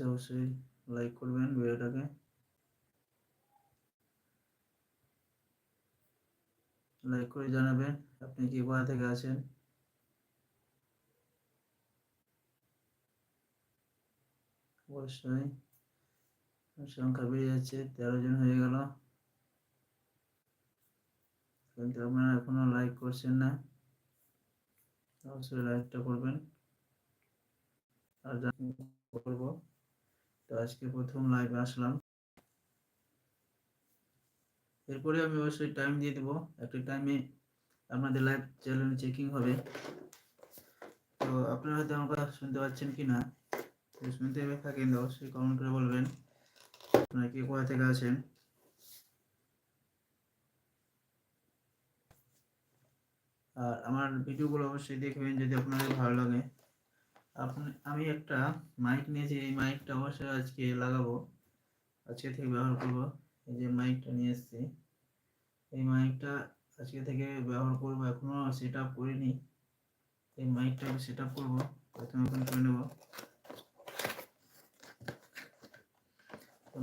আছে অবশ্যই লাইক করবেন ভিডিওটাকে। লাইক করে জানাবেন আপনি কি কোথা থেকে আছেন। অবশ্যই। সংখ্যা বেড়ে যাচ্ছে, তেরো জন হয়ে গেল। কিন্তু আপনারা এখনও লাইক করছেন না। অবশ্যই লাইকটা করবেন। আর আজকে প্রথম লাইভে আসলাম। এরপরে আমি অবশ্যই টাইম দিয়ে দেবো। একটা টাইমে আপনাদের লাইভ চ্যানেল চেকিং হবে। তো আপনারা হয়তো আমার কথা শুনতে পাচ্ছেন কি না? শুনতে থাকেন অবশ্যই কমেন্ট করে বলবেন। আপনারা কে কোথা থেকে আছেন? আর আমার ভিডিওগুলো অবশ্যই দেখবেন যদি আপনাদের ভালো লাগে। আপনি, আমি একটা মাইক নিয়েছি এই মাইকটা অবশ্যই আজকে লাগাবো। আজকে থেকে ব্যবহার করব। এই যে মাইকটা নিয়ে এসেছি। এই মাইকটা আজকে থেকে ব্যবহার করব। এখনও সেট আপ করিনি। এই মাইকটা সেট আপ করব। প্রথমে ওপেন করে নেব।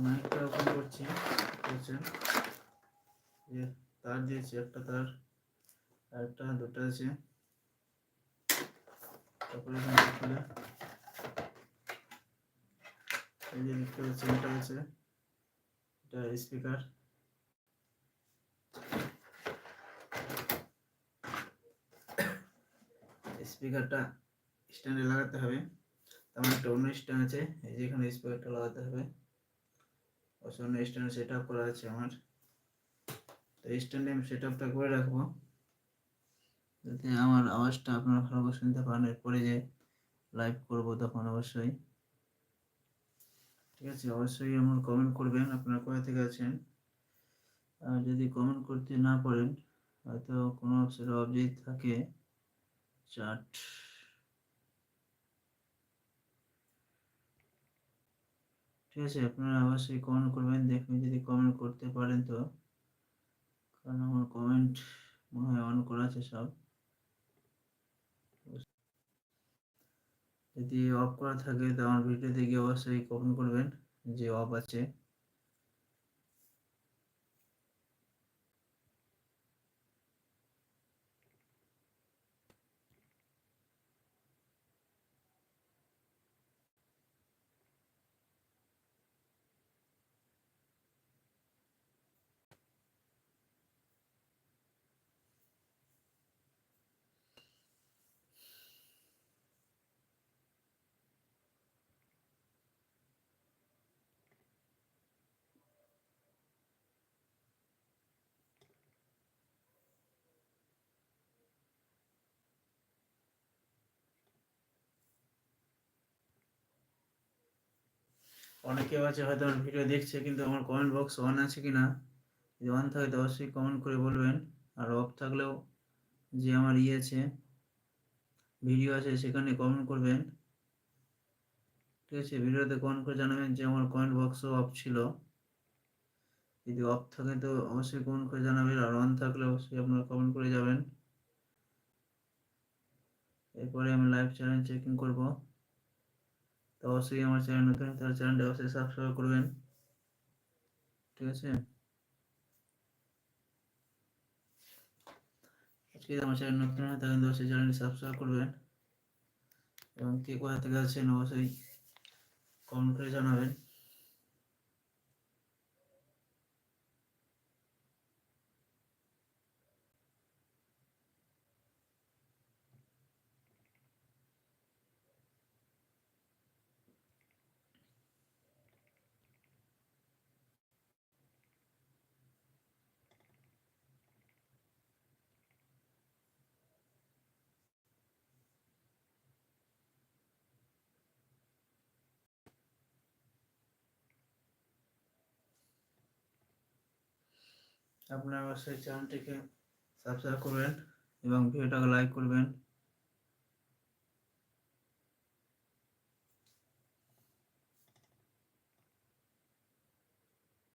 মাইকটা ওপেন করছি। বুঝছেন যে তার দিয়েছি একটা তার একটা দুটো আছে। তারপরে এখানে এটা স্পিকার স্পিকারটা স্ট্যান্ডে লাগাতে হবে। তেমন একটা অন্য স্ট্যান্ড আছে, এই যে এখানে স্পিকারটা লাগাতে হবে। অন্য স্ট্যান্ড সেট আপ করা আছে আমার। তো স্ট্যান্ডে আমি সেট আপটা করে রাখব। যাতে আমার আওয়াজটা আপনারা ভালো করে শুনতে পারেন। এরপরে যে লাইভ করব তখন অবশ্যই। ঠিক আছে, অবশ্যই আমার কমেন্ট করবেন, আপনারা কোথা থেকে আছেন? আর যদি কমেন্ট করতে না পারেন, হয়তো কোনো সেটা অবজেক্ট থাকে। চার্ট ঠিক আছে, আপনারা অবশ্যই কমেন্ট করবেন, দেখবেন যদি কমেন্ট করতে পারেন তো। কারণ আমার কমেন্ট মনে হয় অন করা আছে সব। যদি অফ করা থাকে তো আমার ভিডিওতে গিয়ে অবশ্যই কমেন্ট করবেন যে অফ আছে। অনেকে আছে হয়তো আমার ভিডিও দেখছে, কিন্তু আমার কমেন্ট বক্স অন আছে কি না যদি অন থাকে তো অবশ্যই কমেন্ট করে বলবেন। আর অফ থাকলেও যে আমার ইয়ে আছে ভিডিও আছে সেখানে কমেন্ট করবেন। ঠিক আছে, ভিডিওতে কমেন্ট করে জানাবেন যে আমার কমেন্ট বক্সও অফ ছিল। যদি অফ থাকে তো অবশ্যই কমেন্ট করে জানাবেন, আর অন থাকলে অবশ্যই আপনারা কমেন্ট করে যাবেন। এরপরে আমি লাইভ চ্যানেল চেকিং করব। তো অবশ্যই আমার চ্যানেল নতুন তার চ্যানেলটা অবশ্যই সাবস্ক্রাইব করবেন। ঠিক আছে? আজকে আমার চ্যানেল নতুন হয়, তাহলে অবশ্যই চ্যানেলটি সাবস্ক্রাইব করবেন। এবং কে কোথা থেকে আছেন অবশ্যই কমেন্ট করে জানাবেন। আপনারা অবশ্যই চ্যানেলটিকে সাবস্ক্রাইব করবেন এবং ভিডিওটাকে লাইক করবেন।